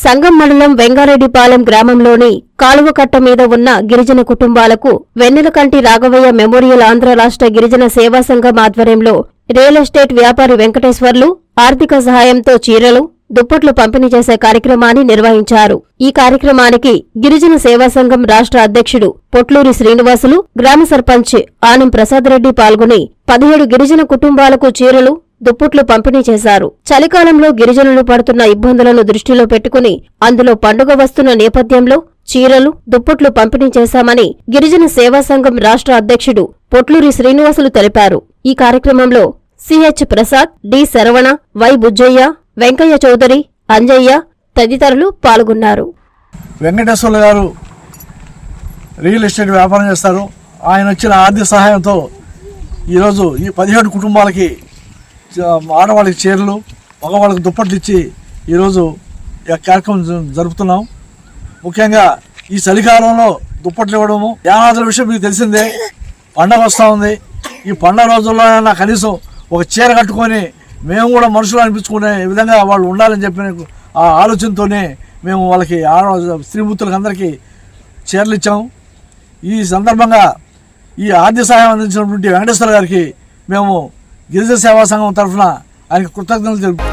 సంగం మండలం వెంగారెడ్డిపాలెం గ్రామంలోని కాలువకట్ట మీద ఉన్న గిరిజన కుటుంబాలకు వెన్నెలకంటి రాఘవయ్య మెమోరియల్ ఆంధ్ర రాష్ట్ర గిరిజన సేవా సంఘం ఆధ్వర్యంలో రియల్ ఎస్టేట్ వ్యాపారి వెంకటేశ్వర్లు ఆర్థిక సహాయంతో చీరలు దుప్పట్లు పంపిణీ చేసే కార్యక్రమాన్ని నిర్వహించారు. ఈ కార్యక్రమానికి గిరిజన సేవా సంఘం రాష్ట్ర అధ్యక్షుడు పొట్లూరి శ్రీనివాసులు గ్రామ సర్పంచ్ ఆనం ప్రసాద్ రెడ్డి పాల్గొని పదిహేడు గిరిజన కుటుంబాలకు చీరలు దుప్పట్లు పంపిణీ చేశారు. చలికాలంలో గిరిజనులు పడుతున్న ఇబ్బందులను దృష్టిలో పెట్టుకుని అందులో పండుగ వస్తున్న నేపథ్యంలో చీరలు దుప్పట్లు పంపిణీ చేశామని గిరిజన సేవా సంఘం రాష్ట్ర అధ్యక్షుడు పొట్లూరి శ్రీనివాసులు తెలిపారు. ఈ కార్యక్రమంలో CH Prasad D Saravana Y Bujjaiah Venkaiah Chowdary Anjaiah తదితరులు పాల్గొన్నారు. వెంకటేశ్వర్లు గారు రియల్ ఎస్టేట్ వ్యాపారం చేస్తారు. ఆయన వచ్చిన ఆర్థిక సహాయంతో ఈరోజు ఈ పదిహేడు కుటుంబాలకి ఆడవాళ్ళకి చీరలు మగవాళ్ళకి దుప్పట్లు ఇచ్చి ఈరోజు ఈ కార్యక్రమం జరుపుతున్నాం. ముఖ్యంగా ఈ చలికాలంలో దుప్పట్లు ఇవ్వడము యానాదుల విషయం మీకు తెలిసిందే పండగ వస్తూ ఉంది. ఈ పండగ రోజుల్లో అయినా కనీసం ఒక చీర కట్టుకొని మేము కూడా మనుషులు అనిపించుకునే విధంగా వాళ్ళు ఉండాలని చెప్పిన ఆ ఆలోచనతోనే మేము వాళ్ళకి స్త్రీమూర్తులకు అందరికీ చీరలు ఇచ్చాము. ఈ సందర్భంగా ఈ ఆర్థిక సహాయం అందించినటువంటి వెంకటేశ్వర గారికి మేము గిరిజన సేవా సంఘం తరఫున ఆయనకు కృతజ్ఞతలు తెలుపు